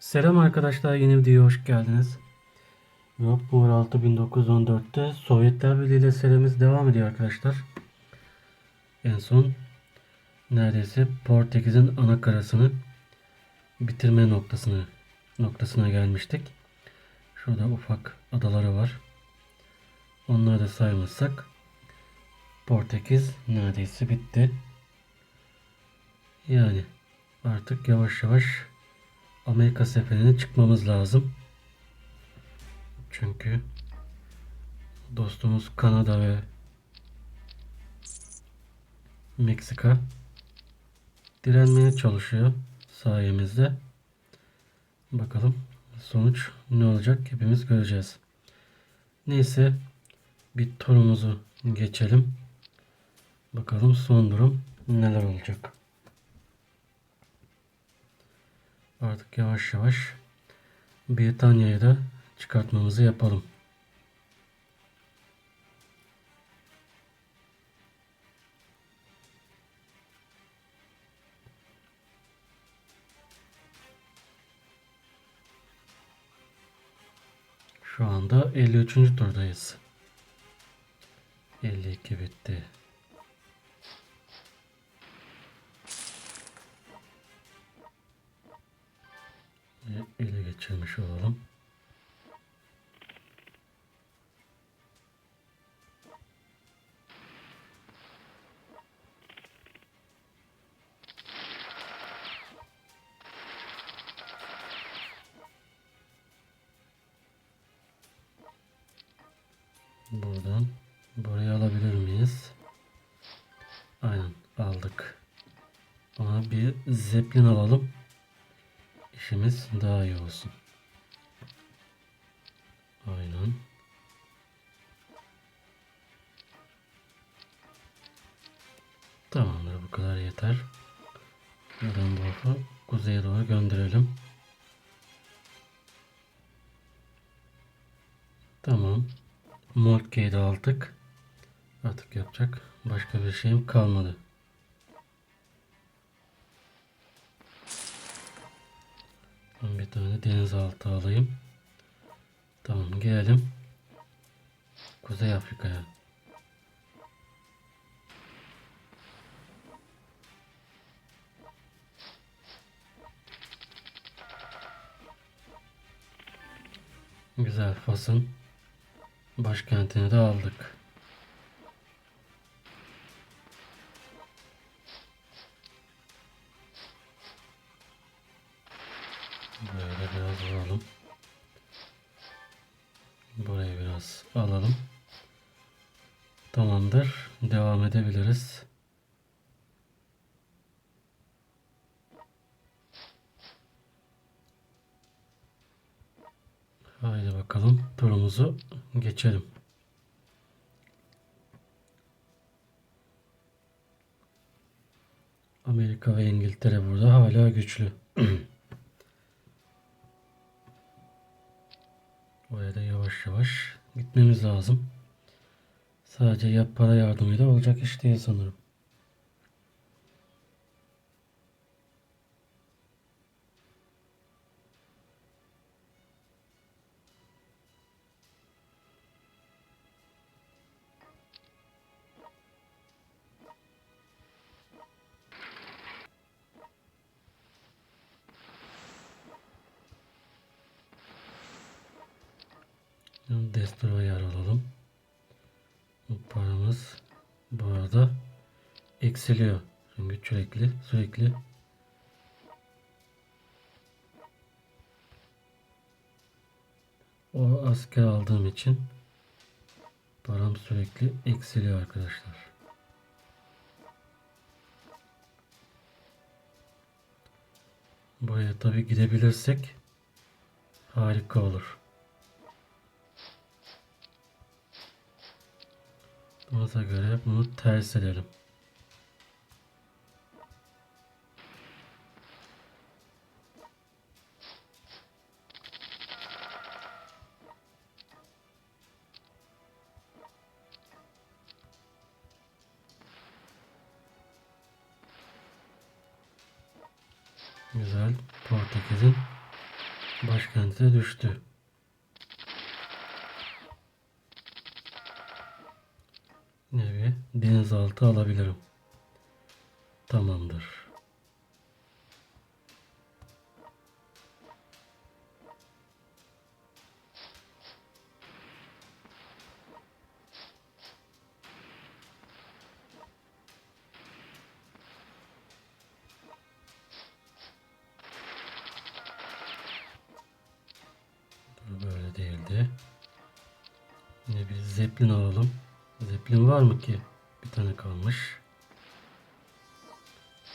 Selam arkadaşlar yeni videoya hoş geldiniz. Yok bu 1914'te Sovyetler Birliği ile serimiz devam ediyor arkadaşlar. En son neredeyse Portekiz'in ana karasını bitirme noktasını noktasına gelmiştik. Şurada ufak adaları var. Onları da saymazsak Portekiz neredeyse bitti. Yani artık yavaş yavaş Amerika seferine çıkmamız lazım. Çünkü dostumuz Kanada ve Meksika direnmeye çalışıyor sayemizde. Bakalım sonuç ne olacak hepimiz göreceğiz. Neyse bir turumuzu geçelim. Bakalım son durum neler olacak. Artık yavaş yavaş Britanya'yı da çıkartmamızı yapalım. Şu anda 53. turdayız. 52 bitti. Ele geçirmiş olalım. Buradan buraya alabilir miyiz? Aynen aldık. Ama bir zeplin alalım. İşimiz daha iyi olsun. Aynen. Tamamdır bu kadar yeter. Buradan doğru kuzeye doğru gönderelim. Tamam. Moltke'yi de aldık. Artık yapacak başka bir şeyim kalmadı. Bir tane denizaltı alayım. Tamam gelelim. Kuzey Afrika'ya. Güzel Fas'ın başkentini de aldık. Burayı biraz alalım. Tamamdır. Devam edebiliriz. Haydi bakalım turumuzu geçelim. Amerika ve İngiltere burada hala güçlü. Oraya da yavaş yavaş gitmemiz lazım. Sadece ya para yardımıyla olacak iş değil sanırım. Destroyer alalım. Bu paramız bu arada eksiliyor. Çünkü sürekli sürekli o asker aldığım için param sürekli eksiliyor arkadaşlar. Buraya tabi gidebilirsek harika olur. Ona göre bunu ters edelim. Yine bir denizaltı alabilirim. Tamamdır. Böyle değildi. Yine bir zeplin alalım. Zeplin var mı ki? Bir tane kalmış.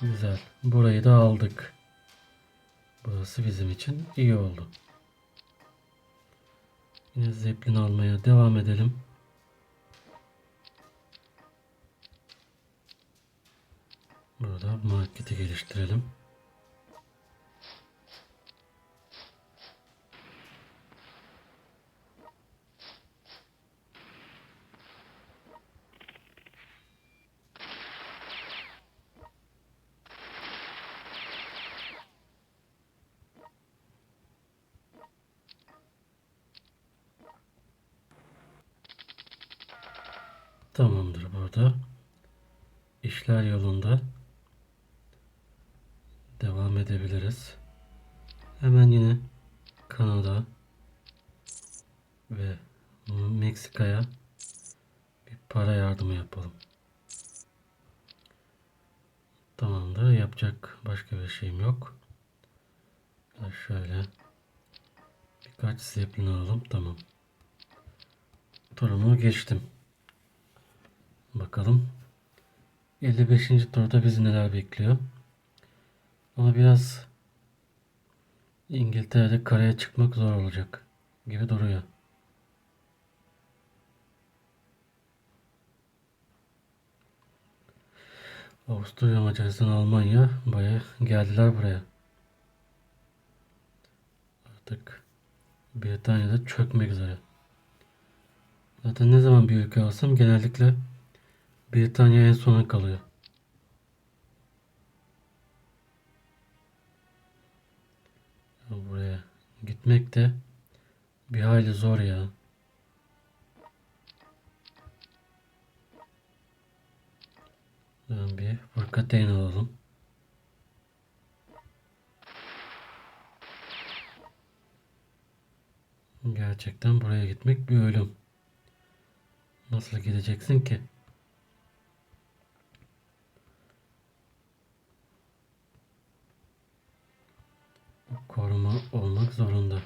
Güzel. Burayı da aldık. Burası bizim için iyi oldu. Yine zeplin almaya devam edelim. Burada marketi geliştirelim. Tamamdır burada. İşler yolunda. Devam edebiliriz. Hemen yine Kanada ve Meksika'ya bir para yardımı yapalım. Tamamdır. Yapacak başka bir şeyim yok. Şöyle birkaç zeplin alalım. Tamam. Turumu geçtim. Bakalım. 55. turda bizi neler bekliyor. Ama biraz İngiltere'de karaya çıkmak zor olacak gibi duruyor. Avusturya, Macaristan, Almanya baya geldiler buraya. Artık Britanya'da çökmek üzere. Zaten ne zaman bir ülke alsam genellikle Britanya en sona kalıyor. Buraya gitmek de bir hayli zor ya. Ben bir fırkateyn alalım. Gerçekten buraya gitmek bir ölüm. Nasıl gideceksin ki? Koruma olmak zorunda.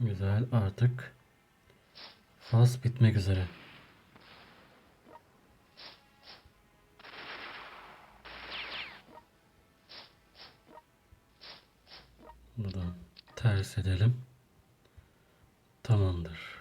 Güzel artık faz bitmek üzere. Ters edelim. Tamamdır.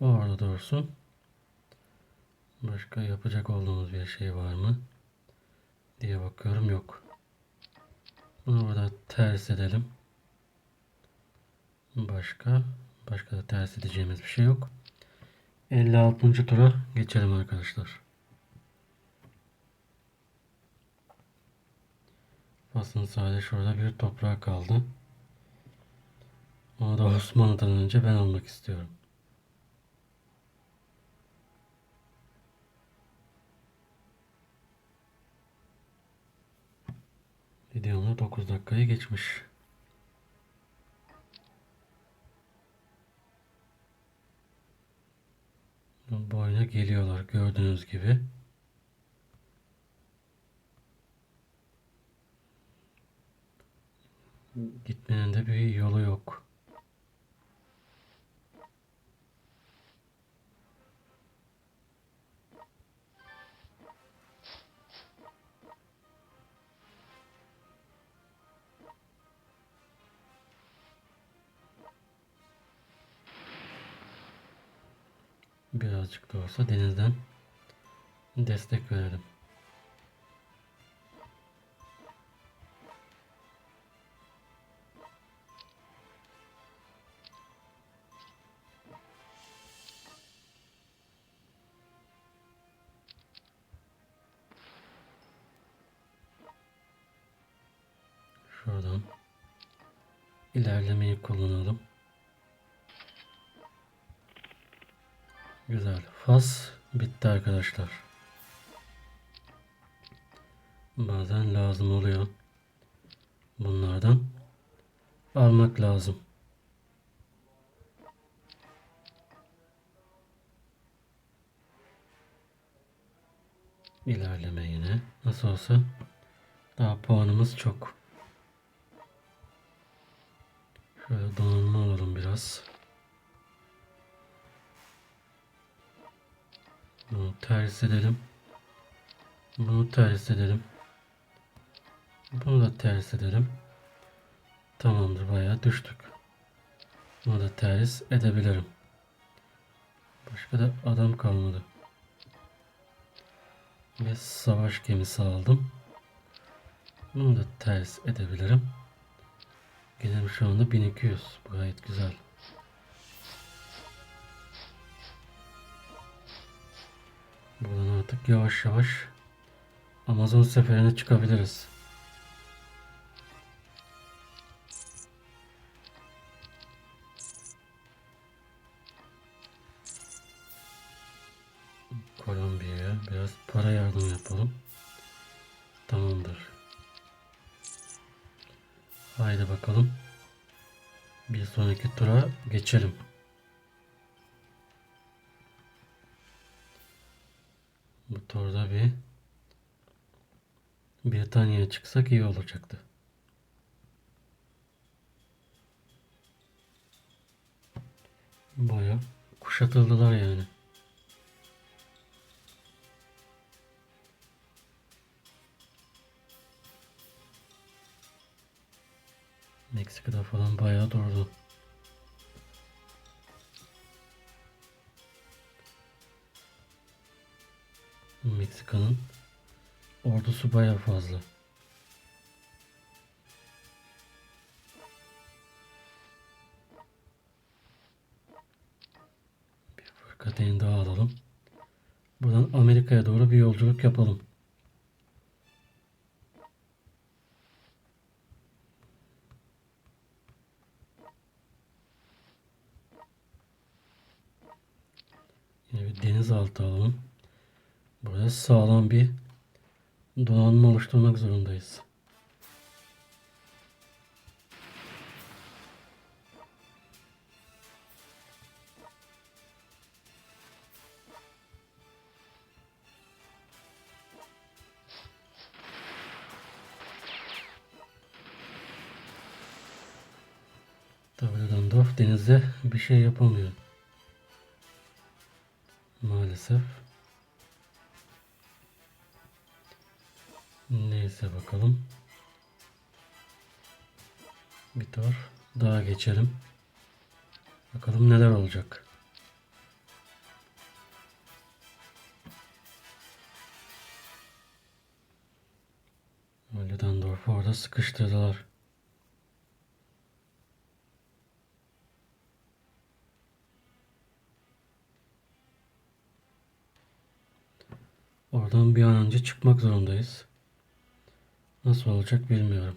Orada dursun. Başka yapacak olduğumuz bir şey var mı? diye bakıyorum yok. Bunu burada ters edelim. Başka başka da ters edeceğimiz bir şey yok. 56. tura geçelim arkadaşlar. Aslında sadece şurada bir toprağı kaldı. Onu da Osmanlı'dan önce ben almak istiyorum. Videomda 9 dakikayı geçmiş. Bu oyuna geliyorlar gördüğünüz gibi. Gitmenin de bir yolu yok. Olsa denizden destek verelim. Şuradan ilerlemeyi kullanalım. Güzel. Fas bitti arkadaşlar. Bazen lazım oluyor. Bunlardan almak lazım. İlerleme yine. Nasıl olsa daha puanımız çok. Şöyle donanma alalım biraz. Bunu ters edelim. Bunu ters edelim. Bunu da ters edelim. Tamamdır bayağı düştük. Bunu da ters edebilirim. Başka da adam kalmadı. Ve savaş gemisi aldım. Bunu da ters edebilirim. Gelirim şu anda 1200. Bu gayet güzel. Buradan artık yavaş yavaş Amazon seferine çıkabiliriz. Kolombiya'ya biraz para yardım yapalım. Tamamdır. Haydi bakalım. Bir sonraki tura geçelim. Britanya'ya çıksak iyi olacaktı. Baya kuşatıldılar yani. Meksika'da falan bayağı durdu. Meksika'nın ordusu bayağı fazla. Bir fırkateyni daha alalım. Buradan Amerika'ya doğru bir yolculuk yapalım. Yine bir denizaltı alalım. Burada sağlam bir donanma oluşturmak zorundayız. Tabii Dandorf denizde bir şey yapamıyor. Maalesef. Geçelim. Bakalım neler olacak. Öyle Dandorf'u orada sıkıştırdılar. Oradan bir an önce çıkmak zorundayız. Nasıl olacak bilmiyorum.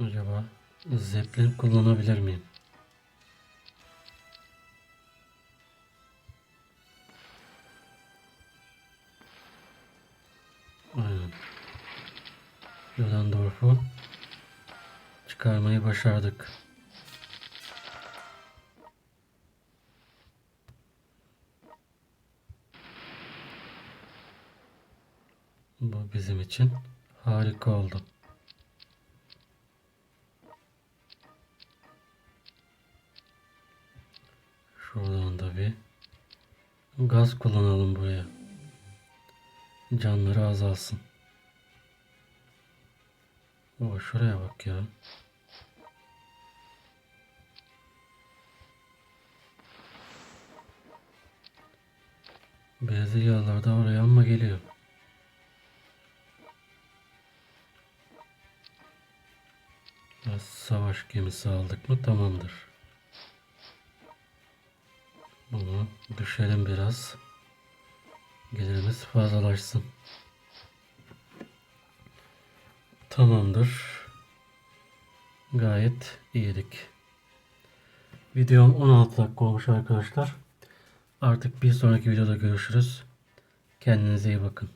Acaba Zeppelin kullanabilir miyim? Aynen. Ludendorff'u çıkarmayı başardık. Bu bizim için harika oldu. Şuradan da bir gaz kullanalım buraya. Canları azalsın. O şuraya bak ya. Brezilyalılar da oraya ama geliyor. Ya savaş gemisi aldık mı tamamdır. Bunu düşelim biraz. Gelirimiz fazlalaşsın. Tamamdır. Gayet iyiydik. Videom 16 dakika olmuş arkadaşlar. Artık bir sonraki videoda görüşürüz. Kendinize iyi bakın.